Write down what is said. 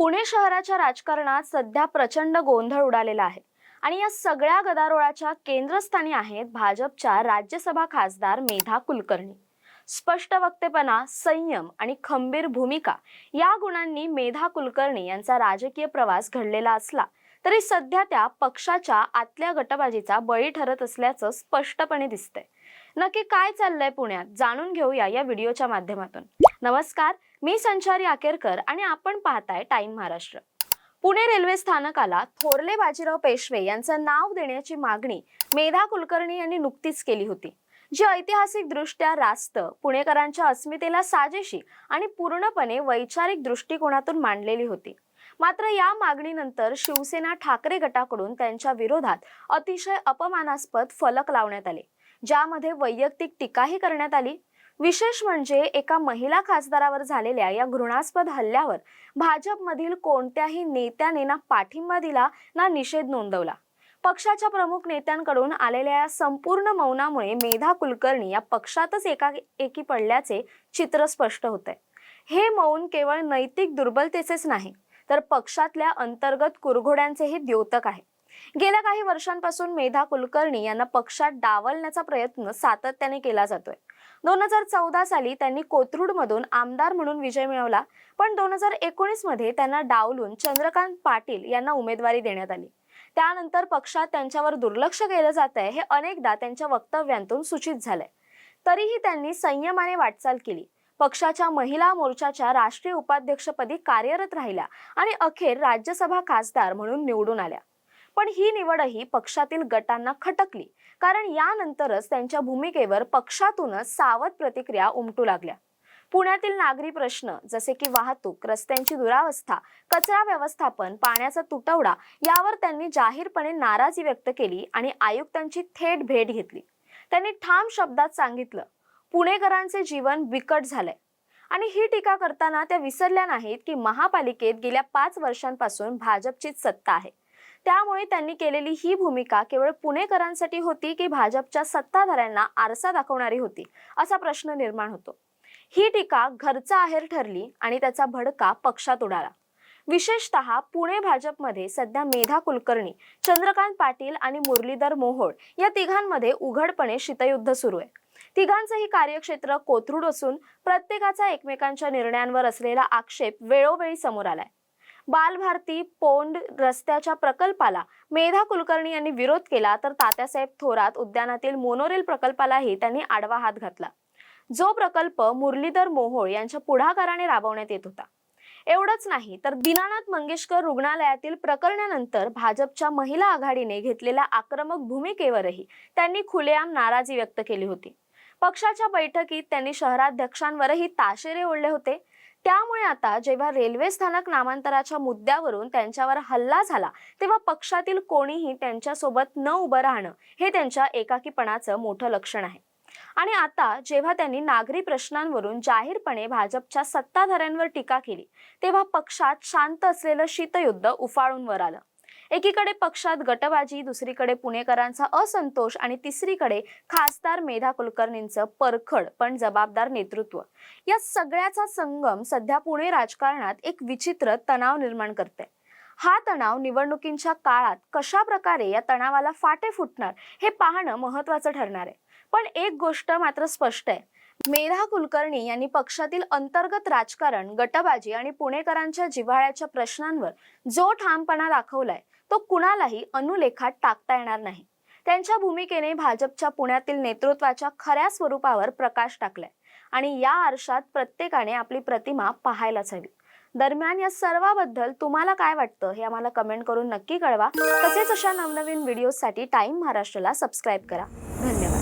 पुणे शहराच्या राजकारणात सध्या प्रचंड गोंधळ उडालेला आहे. आणि या सगळ्या गदारोळाच्या केंद्रस्थानी आहेत भाजपच्या राज्यसभा खासदार मेधा कुलकर्णी. स्पष्ट वक्तेपणा संयम आणि खंबीर भूमिका या गुणांनी मेधा कुलकर्णी यांचा राजकीय प्रवास घडलेला असला तरी सध्या त्या पक्षाच्या आतल्या गटबाजीचा बळी ठरत असल्याचं स्पष्टपणे दिसतंय. नक्की काय चाललंय पुण्यात? जाणून घेऊया या व्हिडिओच्या माध्यमातून. नमस्कार मी संचारी आकेरकर आणि आपण पाहताय टाइम महाराष्ट्र. पुणे रेल्वे स्थानकाला थोरले बाजीराव पेशवे यांचं नाव देण्याची मागणी मेधा कुलकर्णी यांनी नुकतीच केली होती. जी ऐतिहासिक दृष्ट्या रास्त पुणेकरांच्या अस्मितेला साजेशी आणि पूर्णपणे वैचारिक दृष्टिकोनातून मांडलेली होती. मात्र या मागणीनंतर शिवसेना ठाकरे गटाकडून त्यांच्या विरोधात अतिशय अपमानास्पद फलक लावण्यात आले ज्यामध्ये वैयक्तिक टीकाही करण्यात आली विशेष म्हणजे एका महिला खासदारावर झालेल्या या घृणास्पद हल्ल्यावर भाजपमधील कोणत्याही नेत्याने ना पाठिंबा दिला ना निषेध नोंदवला. पक्षाच्या प्रमुख नेत्यांकडून आलेल्या या संपूर्ण मौनामुळे मेधा कुलकर्णी या पक्षातच एका एकी पडल्याचे चित्र स्पष्ट होते हे मौन केवळ नैतिक दुर्बलतेचेच नाही तर पक्षातल्या अंतर्गत कुरघोड्यांचेही द्योतक आहे. गेल्या काही वर्षांपासून मेधा कुलकर्णी यांना पक्षात डावलण्याचा प्रयत्न सातत्याने केला जातोय. दोन हजार चौदा साली त्यांनी कोथरूडमधून आमदार म्हणून विजय मिळवला. पण दोन हजार एकोणीसमध्ये त्यांना डावलून चंद्रकांत पाटील यांना उमेदवारी देण्यात आली. त्यानंतर पक्षात त्यांच्यावर दुर्लक्ष केलं जात आहे हे अनेकदा त्यांच्या वक्तव्यांतून सूचित झालंय. तरीही त्यांनी संयमाने वाटचाल केली. पक्षाच्या महिला मोर्चाच्या राष्ट्रीय उपाध्यक्षपदी कार्यरत राहिल्या आणि अखेर राज्यसभा खासदार म्हणून निवडून आल्या. पण ही निवडही पक्षातील गटांना खटकली. कारण यानंतरच त्यांच्या भूमिकेवर पक्षातूनच सावध प्रतिक्रिया उमटू लागल्या. पुण्यातील नागरी प्रश्न जसे की वाहतूक रस्त्यांची दुरावस्था कचरा व्यवस्थापन पाण्याचा तुटवडा यावर त्यांनी जाहीरपणे नाराजी व्यक्त केली आणि आयुक्तांची थेट भेट घेतली. त्यांनी ठाम शब्दात सांगितलं पुणेकरांचे जीवन बिकट झालंय. आणि ही टीका करताना त्या विसरल्या नाहीत की महापालिकेत गेल्या पाच वर्षांपासून भाजपचीच सत्ता आहे. त्यामुळे त्यांनी केलेली ही भूमिका केवळ पुणेकरांसाठी होती की भाजपच्या सत्ताधाऱ्यांना आरसा दाखवणारी होती असा प्रश्न निर्माण होतो. ही टीका घरचा आहेर ठरली आणि त्याचा भडका पक्षात उडाला. विशेषतः पुणे भाजपमध्ये सध्या मेधा कुलकर्णी चंद्रकांत पाटील आणि मुरलीधर मोहोळ या तिघांमध्ये उघडपणे शीतयुद्ध सुरू आहे. तिघांचंही कार्यक्षेत्र कोथरूड असून प्रत्येकाचा एकमेकांच्या निर्णयांवर असलेला आक्षेप वेळोवेळी समोर आलाय. बालभारती पोंड रस्त्याच्या प्रकल्पाला मेधा कुलकर्णी यांनी विरोध केला तर तात्यासाहेब थोरात उद्यानातील मोनोरेल प्रकल्पालाही त्यांनी आडवा हात घातला. जो प्रकल्प मुरलीधर मोहोळ यांच्या पुढाकाराने राबवण्यात येत होता. एवढंच नाही तर दीनानाथ मंगेशकर रुग्णालयातील प्रकरणानंतर भाजपच्या महिला आघाडीने घेतलेल्या आक्रमक भूमिकेवरही त्यांनी खुलेआम नाराजी व्यक्त केली होती. पक्षाच्या बैठकीत त्यांनी शहराध्यक्षांवरही ताशेरे ओढले होते. त्यामुळे आता जेव्हा रेल्वे स्थानक नामांतराच्या मुद्द्यावरून त्यांच्यावर हल्ला झाला तेव्हा पक्षातील कोणीही त्यांच्यासोबत न उभं राहणं हे त्यांच्या एकाकीपणाचं मोठं लक्षण आहे. आणि आता जेव्हा त्यांनी नागरी प्रश्नांवरून जाहीरपणे भाजपच्या सत्ताधाऱ्यांवर टीका केली तेव्हा पक्षात शांत असलेलं शीतयुद्ध उफाळून वर आलं. एकीकडे पक्षात गटबाजी दुसरीकडे पुणेकरांचा असंतोष आणि तिसरीकडे खासदार मेधा कुलकर्णींचं परखड पण जबाबदार नेतृत्व. या सगळ्याचा संगम सध्या पुणे राजकारणात एक विचित्र तणाव निर्माण करते हा तणाव निवडणुकींच्या काळात कशा प्रकारे या तणावाला फाटे फुटणार हे पाहणं महत्वाचं ठरणार आहे. पण एक गोष्ट मात्र स्पष्ट आहे. मेधा कुलकर्णी यांनी पक्षातील अंतर्गत राजकारण गटबाजी आणि पुणेकरांच्या जिव्हाळ्याच्या प्रश्नांवर जो ठामपणा दाखवलाय तो कुणालाही अनुलेखात टाकता येणार नाही. त्यांच्या भूमिकेने भाजपच्या पुण्यातील नेतृत्वाच्या खऱ्या स्वरूपावर प्रकाश टाकलाय. आणि या आरशात प्रत्येकाने आपली प्रतिमा पाहायलाच हवी. दरम्यान या सर्वाबद्दल तुम्हाला काय वाटतं हे आम्हाला कमेंट करून नक्की कळवा. तसेच अशा नवनवीन व्हिडिओसाठी टाइम महाराष्ट्राला सबस्क्राईब करा. धन्यवाद.